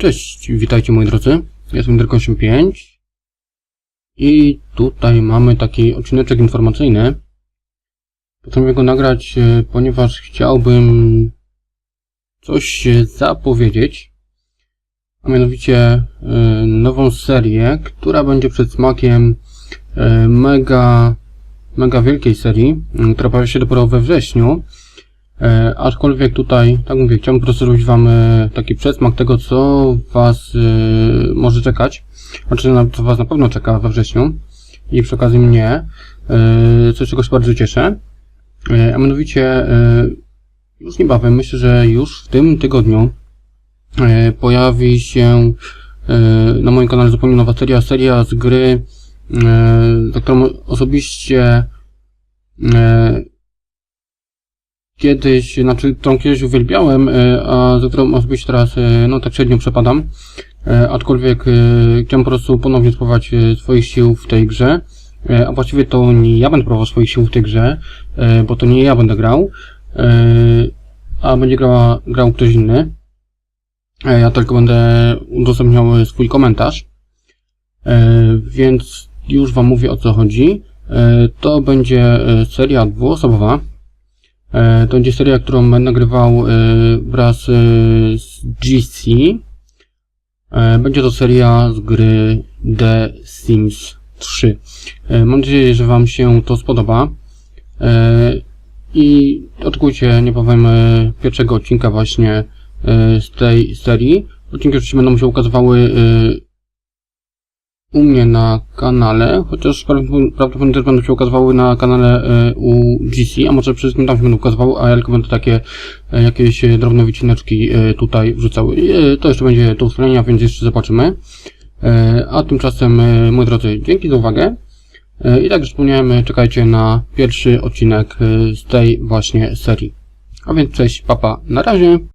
Cześć, witajcie moi drodzy. Jestem Derko85 i tutaj mamy taki odcineczek informacyjny. Postanowiłem go nagrać, e, ponieważ chciałbym coś zapowiedzieć, a mianowicie e, nową serię, która będzie przed smakiem e, mega, mega wielkiej serii, która pojawi się dopiero we wrześniu. E, aczkolwiek tutaj, tak mówię, chciałbym po prostu zrobić Wam e, taki przedsmak tego, co Was e, może czekać. Znaczy, na, co Was na pewno czeka we wrześniu. I przy okazji mnie, e, co czego się bardzo cieszę. E, a mianowicie, e, już niebawem, myślę, że już w tym tygodniu e, pojawi się e, na moim kanale zupełnie nowa seria, seria z gry, e, za którą osobiście e, kiedyś, znaczy tą kiedyś uwielbiałem, e, a za którą osobiście teraz e, no tak średnio przepadam. E, Aczkolwiek chciałem po prostu ponownie spróbować swoich sił w tej grze. A właściwie to nie ja będę próbował swoich sił w tej grze, bo to nie ja będę grał, a będzie grała, grał ktoś inny. Ja tylko będę udostępniał swój komentarz. Więc już Wam mówię o co chodzi. To będzie seria dwuosobowa. E, To będzie seria, którą nagrywał e, wraz e, z GC. Będzie to seria z gry The Sims 3. E, Mam nadzieję, że Wam się to spodoba. I oczekujcie niebawem e, pierwszego odcinka właśnie z tej serii. Odcinki oczywiście będą się ukazywały u mnie na kanale, chociaż prawdopodobnie też będą się ukazywały na kanale e, u GC, a może przede wszystkim tam się będą ukazywały, a ja tylko będę takie e, jakieś e, drobne wycineczki tutaj wrzucał. E, To jeszcze będzie do ustalenia, więc jeszcze zobaczymy. A tymczasem, moi drodzy, dzięki za uwagę. I tak jak wspomniałem, czekajcie na pierwszy odcinek z tej właśnie serii. A więc cześć, papa, na razie.